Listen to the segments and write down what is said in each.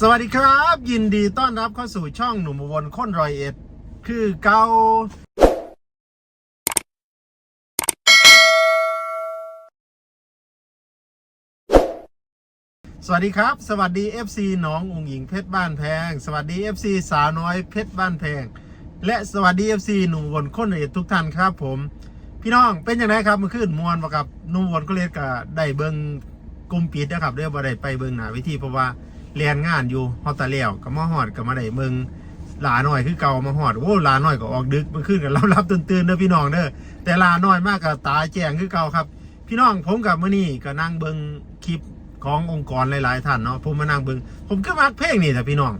สวัสดีครับ ยินดีต้อนรับเข้าสู่ช่องหนุ่มอุบลค้นรอยเอ็ด คือเกาสวัสดีครับ สวัสดี FC น้ององหญิงเพชรบ้านแพง สวัสดี FC สาวน้อยเพชรบ้านแพง และสวัสดี FC หนุ่มอุบลค้นรอยเอ็ดทุกท่านครับผม พี่น้องเป็นยังไงครับเมื่อคืนมวนปะครับหนุ่มอุบลก็เรียกกับได้เบิงกลุ่มปิดนะครับเรียกว่าได้ไปเบิงหนาวิธีเพราะว่า เรียนงานอยู่ฮอตตาเลียวกับมาฮอดกับมาได้เมืองหลาหน่อยคือเก่ามาฮอดโอ้ลาหน่อยก็ออกดึกมื่อคืนกับรับรับตื่นตื่นๆเด้อพี่น้องเด้อแต่ลาน้อยมากกับตาแจ้งคือเก่าครับ พี่น้องผมกับมื่อนี้ก็นั่งเบิงคลิปขององค์กรหลายๆท่านเนาะผมมานั่งเบิงผมก็มักเพลงนี่แต่พี่น้อง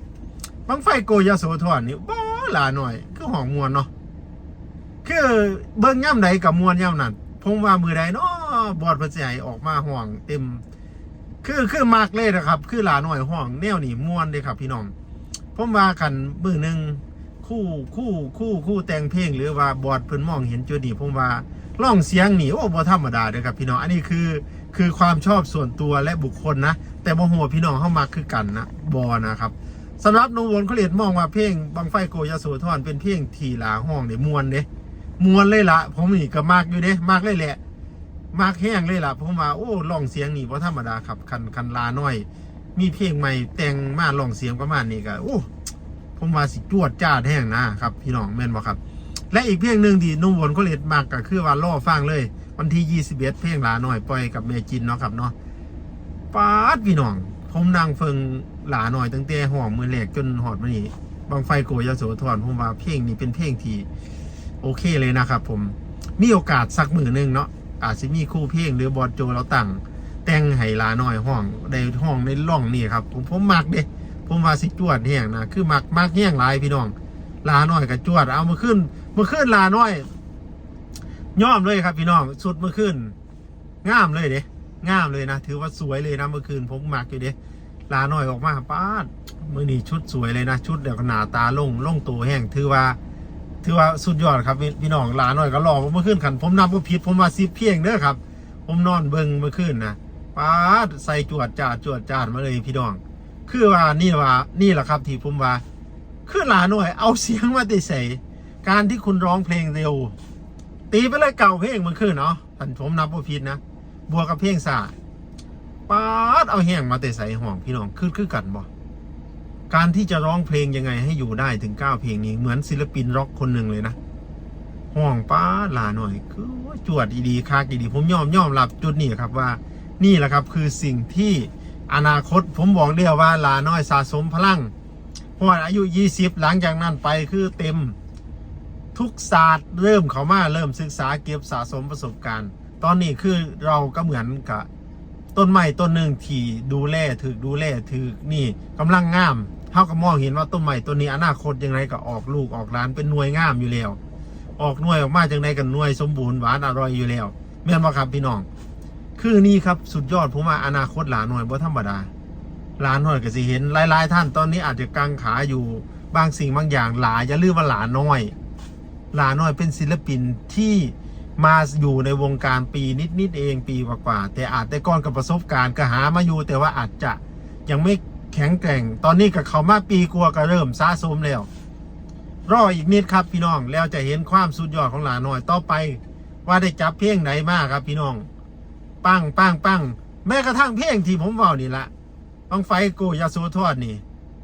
บังไฟโกยาโสธรนี่บ้าลาหน่อยคือหองมวนเนาะคือเบิงย่ำใดกับมวนย่ำนั้นผมว่ามือใดเนาะบอดพันสิใหออกมาห่วงเต็ม คือคือมากเลยนะครับ คือหลาหน่อยห้องแนวนี่ม่วนเลยครับ พี่น้องผมว่ากันมือหนึ่งคู่คู่คู่คู่แต่งเพลงหรือว่าบอดเพิ่นมองเห็นจุดนี้ผมว่าร้องเสียงนี่โอ้บ่ธรรมดาเด้อครับพี่น้องอันนี้คือคือความชอบส่วนตัวและบุคคลนะ แต่บ่ฮู้ว่าพี่น้องเข้ามาคือกันนะบอนะครับสำหรับนงวนเขาเรียนมองว่าเพลงบังไฟโกยาโสธรเป็นเพลงทีหลาห้องเนี่ยมวนเด้มวนเลยละผมนี่ก็มากอยู่เด้มากเลยแหละ มากแห้งเลยล่ะผมว่าโอ้ลองเสียงนี่เพราะธรรมดาครับคันคันลาน้อย มีเพลงใหม่แต่งมาลองเสียงประมาณนี้ก็โอ้ผมว่าสิจวดจ้าแห้งนะครับ พี่น้องแม่นบ่ครับ และอีกเพลงหนึ่งที่นุ่มวนก็เล็ดมากก็คือว่าล่อฟังเลย วันที่21เพลงลาน้อยปล่อยกับเมจินเนาะครับเนาะปาดพี่น้อง ผมนั่งเฟิงหลาหน่อยตั้งแต่หอมมือแรกจนหอดมานี่บางไฟโกยาโสธรผมว่าเพลงนี้เป็นเพลงที่โอเคเลยนะครับ ผมมีโอกาสสักมือหนึงเนาะ อาจจะมีคู่เพลงหรือบอดโจเราตั้งแต่งให้ลาหน่อยห้องในห้องในร่องนี่ครับ ผมผมมักเด้ผมว่าสิจวดแห้งนะคือมักมักแห้งหลายพี่น้องลาหน่อยกับจวด เอามาขึ้นมาขึ้นลาหน่อยย่อมเลยครับพี่น้องสุดเมื่อคืนงามเลยเด้งามเลยนะถือว่าสวยเลยนะเมื่อคืนผมมักอยู่เด้ลาหน่อยออกมาป้าดมื่อนี้ชุดสวยเลยนะ ชุดเดี๋ยวหนาตาลงลงตัวแห้งถือว่า ถือว่าสุดยอดครับพี่น้องหลานหน่อยก็รอผมเมื่อคืนขันผมนับว่าผิดผมว่าสิบเพียงเด้อครับ ผมนอนเบิ่งเมื่อคืนนะป้าดใส่จวดจาจวดจาดมาเลยพี่น้อง คือว่านี่ว่านี่แหละครับที่ผมว่าคือหลานหน่อย เอาเสียงมาติใส่การที่คุณร้องเพลงเร็ว ตีไปเลยเก่าเพลงเมื่อคืนเนาะท่านผมนับว่าผิดนะบวกกับเพลงสาป้าดเอาแห้งมาแต่ใส่ห้องพี่น้องคือคือกันบ่ การที่จะร้องเพลงยังไงให้อยู่ได้ถึงเก้าเพลงนี้เหมือนศิลปินร็อกคนหนึ่งเลยนะห่วงป้าลาหน่อยคือจวดอีดีคากอีดี ผมยอมยอมรับจุดนี้ครับว่า นี่แหละครับคือสิ่งที่อนาคตผมบอกเดียวว่าลาน้อยสะสมพลังเพราะว่าอายุ 20 หลังจากนั้นไปคือเต็มทุกศาสตร์เริ่มเขามาเริ่มศึกษาเก็บสะสมประสบการณ์ ตอนนี้คือเราก็เหมือนกับต้นไม้ต้นหนึ่งที่ดูแลถือดูแลถือนี่กำลังงาม เท่ากับมองเห็นว่าต้นไม้ต้นนี้อนาคตยังไงก็ออกลูกออกหลานเป็นหน่วยงามอยู่แล้ว ออกหน่วยออกมาจังไดกันหน่วยสมบูรณ์หวานอร่อยอยู่แล้วแม่นบ่ครับพี่น้อง คือนี่ครับสุดยอดผมว่าอนาคตหลานหน่อยบ่ธรรมดาหลานหน่อยก็สิเห็นหลายๆท่านตอนนี้อาจจะกังขาอยู่บางสิ่งบางอย่างหลายอย่าลืมว่าหลานน้อย หลานน้อยเป็นศิลปินที่มาอยู่ในวงการปีนิดๆเองปีกว่าๆแต่อาจแต่ก่อนกับประสบการณ์ก็หามาอยู่แต่ว่าอาจจะยังไม่ แข็งแกร่ง ตอนนี้กับเขามาปีกลัวก็เริ่มซาสมแล้ว รออีกนิดครับพี่น้องแล้วจะเห็นความสุดยอดของหลานหน้อยต่อไป ว่าได้จับเพลงไหนมาครับพี่น้อง ปังปังปังแม้กระทั่งเพลงที่ผมว่านี่ละบังไฟโกยาโซทอดนี่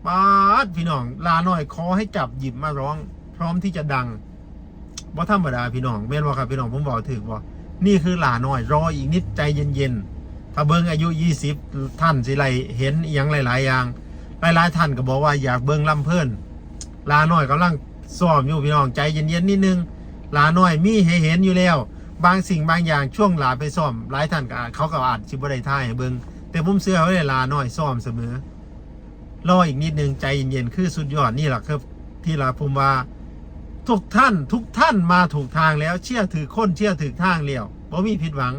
ปาดพี่น้องลาหน้อยขอให้จับหยิบมาร้อง พร้อมที่จะดังบ่ธรรมดาพี่น้องแม่นว่าครับพี่น้องผมบอกถึกว่านี่คือหลาน้อยรออีกนิดใจเย็นๆ ถ้าเบิ้งอายุ 20 ท่านสิไรเห็นอหยังหลาย ๆ อย่าง หลาย ๆ ท่านก็บอกว่าอยากเบิ้งลำเพิ่นลาน้อยกำลังซ้อมอยู่พี่น้องใจเย็น ๆ นิดนึงลาน้อยมีให้เห็นอยู่แล้ว บางสิ่งบางอย่างช่วงลาไปซ้อม หลายท่านก็เขาก็อาจสิบได้ท่ายให้เบิ้งแต่ผมเชื่อว่าลาน้อยซ้อมเสมอรออีกนิดนึงใจเย็นๆคือสุดยอดนี่แหละครับที่ลาผมว่าทุกท่านทุกท่านมาถูกทางแล้วเชื่อถือค้นเชื่อถือทางเลี้ยวบ่มีผิดหวัง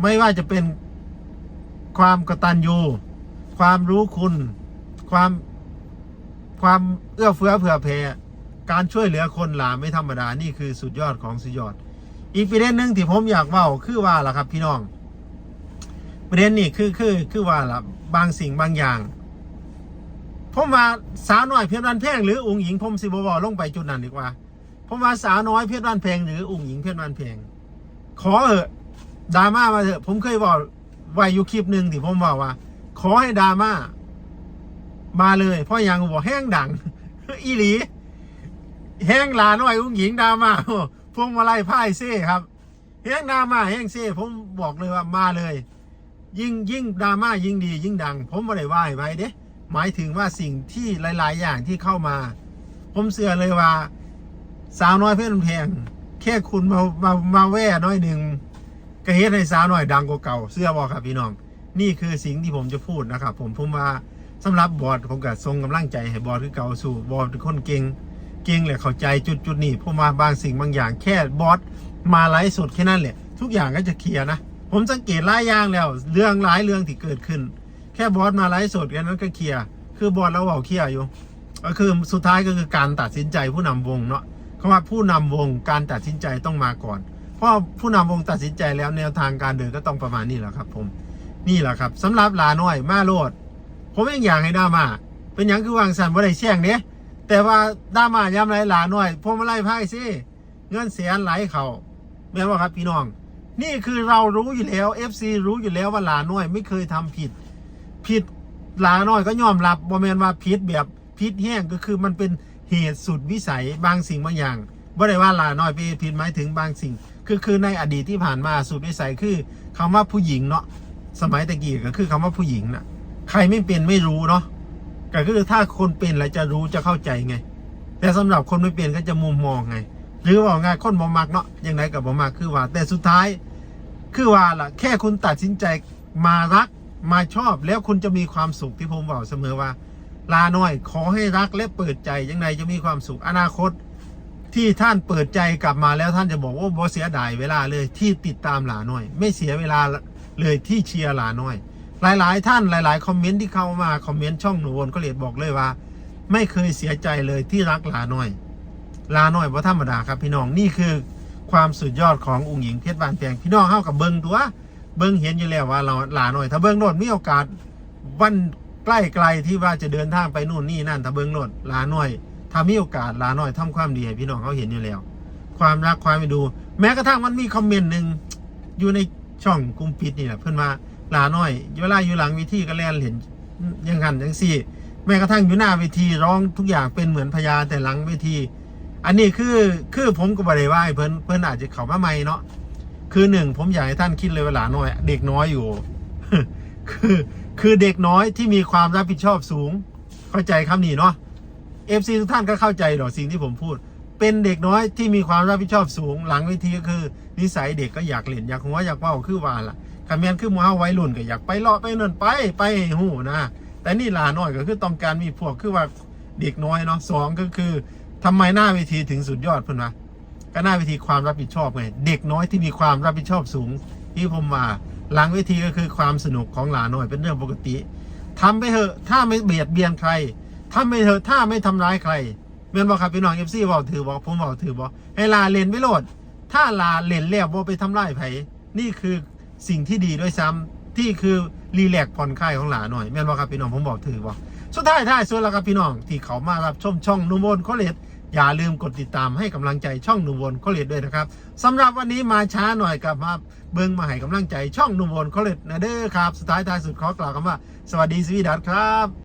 ไม่ว่าจะเป็น ความกตัญญูความรู้คุณ ความความเอื้อเฟื้อเผื่อแผ่การช่วยเหลือคนหลาไม่ธรรมดานี่คือสุดยอดของสุดยอด อีกประเด็นหนึ่งที่ผมอยากเว่าคือว่าล่ะครับ พี่น้อง ประเด็นนี้คือคือคือว่าล่ะบางสิ่งบางอย่างผมว่าสาวน้อยเพชรบ้านแพงหรือองค์หญิงผมสิบวอลงไปจุดนั้นดีกว่าผมว่าสาวน้อยเพชรบ้านแพงหรือองค์หญิงเพชรบ้านแพงขอเถอะดราม่ามาเถอะผมเคยบอก ไว้อยู่คลิปหนึ่งที่ผมบอกว่า ขอให้ดราม่ามาเลยพราะอยังบอกแห้งดัง อีหลี แห้งลาน้อยอุ้งหญิงดราม่าพวงมาลัยพ่ายเซ่ครับแห้งดราม่าแห้งเซ่ผมบอกเลยว่ามาเลย ยิ่งยิ่งดราม่ายิ่งดี ยิ่งดัง ผมไม่ได้ว่าไว้เด้หมายถึงว่าสิ่งที่หลาย ๆ อย่างที่เข้ามา ผมเสื่อเลยว่า สาวน้อยเพชรบ้านแพงแค่คุณมามามาแว่น้อยหนึ่ง ก็เฮ็ดให้สาวหน้อยดังกว่าเก่าเสื้อบอกครับพี่น้อง นี่คือสิ่งที่ผมจะพูดนะครับ ผมผมว่าสำหรับบอร์ดผมก็ทรงกำลังใจให้บอร์ดคือเก่าสู่บอร์ดเป็นคนเก่งเก่งแหละเข้าใจจุดจุดนี้ผมว่าบางสิ่งบางอย่างแค่บอร์ดมาไลฟ์สดแค่นั้นแหละ ทุกอย่างก็จะเคลียร์นะ ผมสังเกตหลายอย่างแล้ว เรื่องหลายเรื่องที่เกิดขึ้น แค่บอร์ดมาไลฟ์สดแค่นั้นก็เคลียร์คือบอร์ดเราเอาเคลียร์อยู่ก็คือสุดท้ายก็คือการตัดสินใจผู้นำวงเนาะคำว่าผู้นำวงการตัดสินใจต้องมาก่อน เพราะผู้นำวงตัดสินใจแล้วแนวทางการเดินก็ต้องประมาณนี้แหละครับ ผมนี่แหละครับสำหรับลาน้อยมาโลด ผมยังอยากให้ดรามา เป็นอย่างคือวางสันบ่าได้แช่งเนี้ยแต่ว่าดรามาย้ำไรลาน้อยพวงมาไล่ไพ่สิเงินเสียไหลเขาแม่นว่าครับพี่น้อง นี่คือเรารู้อยู่แล้ว FC รู้อยู่แล้วว่าลาน้อย ไม่เคยทำผิด ผิดลาน้อยก็ยอมรับบ่แมนว่าผิดแบบผิดแห้งก็คือมันเป็นเหตุสุดวิสัยบางสิ่งบางอย่างบ่ได้ว่าลาน้อยไปผิดหมายถึงบางสิ่ง คือคือในอดีตที่ผ่านมาสุดวิสัยคือคำว่าผู้หญิงเนาะสมัยตะกี้ก็คือคำว่าผู้หญิงน่ะ ใครไม่เป็นไม่รู้เนาะก็คือถ้าคนเป็นแล้วจะรู้จะเข้าใจไง แต่สำหรับคนไม่เป็นก็จะมุมมองไง หรือว่าไงายคนบ่มักเนาะยังไงกับบ่มักคือว่า แต่สุดท้าย คือว่าล่ะ แค่คุณตัดสินใจมารักมาชอบแล้วคุณจะมีความสุขที่ผมบอกเสมอว่า ลาหน้อยขอให้รักและเปิดใจยังไงจะมีความสุขอนาคต ที่ท่านเปิดใจกลับมาแล้วท่านจะบอกว่าบ่เสียดายเวลาเลยที่ติดตามหลาน้อย ไม่เสียเวลาเลยที่เชียร์หลาน้อย หลาย ๆ ท่านหลาย ๆ คอมเมนต์ที่เข้ามาคอมเมนต์ช่องหนูวนก็เลยบอกเลยว่า ไม่เคยเสียใจเลยที่รักหลาน้อยลาน้อยว่าธรรมดาครับพี่น้องนี่คือความสุดยอดขององค์หญิงเพชรบานแพงพี่น้องเข้ากับเบิ้งตัวเบิ้งเห็นอยู่แล้วว่าเราหลาน้อย ถ้าเบิ้งโนดมีโอกาสวันใกล้ไกลที่ว่าจะเดินทางไปนู่นนี่นั่นถ้าเบิ้งโนดลาน้อย ถ้ามีโอกาสลาน้อยทำความดีให้พี่น้องเขาเห็นอยู่แล้ว ความรักความไปดู แม้กระทั่งมันมีคอมเมนต์หนึ่งอยู่ในช่องกลุ่มปิดนี่แหละเพื่อนมาลาน้อยเวลาอยู่หลังวิธีก็แล่นเห็นยังหันยังสี่ แม้กระทั่งอยู่หน้าเวทีร้องทุกอย่างเป็นเหมือนพยาแต่หลังเวที อันนี้คือคือผมก็บริว่าให้เพิ่อนเพิ่อนอาจจะเขามาใหม่เนาะคือหนึ่งผมอยากให้ท่านคิดเลยเวลาน้อย เด็กน้อยอยู่ คือคือเด็กน้อยที่มีความรับผิดชอบสูง เข้าใจคำนี้เนาะ เอฟซีทุกท่านก็เข้าใจหรอกสิ่งที่ผมพูด เป็นเด็กน้อยที่มีความรับผิดชอบสูงหลังเวทีก็คือ นิสัยเด็กก็อยากเล่นอยากหัวอยากเป้าคือว่าล่ะคำเมนคือมัววัยรุ่นก็อยากไปเลาะไปนั่นไปไปหูนะแต่นี่หลาน้อยก็คือต้องการมีพวกคือว่าเด็กน้อยเนาะสองก็คือทำไมหน้าเวทีถึงสุดยอดเพื่อนวะก็หน้าเวทีความรับผิดชอบไงเด็กน้อยที่มีความรับผิดชอบสูง ที่ผมมาหลังเวทีก็คือความสนุกของหลาน้อยเป็นเรื่องปกติทำไปเถอะถ้าไม่เบียดเบียนใคร ทำไปเถอถ้าไม่ทำร้ายใครเมียนบอกครับพี่น้องเอฟซีบอกถือบอกผมบอกถือบอกให้ลาเลนไม่โหลด ถ้าลาเลนแล้วบ่ไปทำร้ายไผนี่คือสิ่งที่ดีด้วยซ้ำที่คือรีแลกซ์ผ่อนคลายของหลาหน่อยแม่นบ่ครับพี่น้องผมบอกถือบ่สุดท้ายท้ายสุดแล้วครับพี่น้องที่เขามารับชมช่องนุ่มวนโคเลตอย่าลืมกดติดตามให้กำลังใจช่องนุ่มวนโคเลตด้วยนะครับสำหรับวันนี้มาช้าหน่อยกับมาเบิ่งมาให้กำลังใจช่องนุ่มวนโคเลตนะเด้อครับสุดท้ายท้ายสุดขอกล่าวคำว่า สวัสดีสวีดัสครับ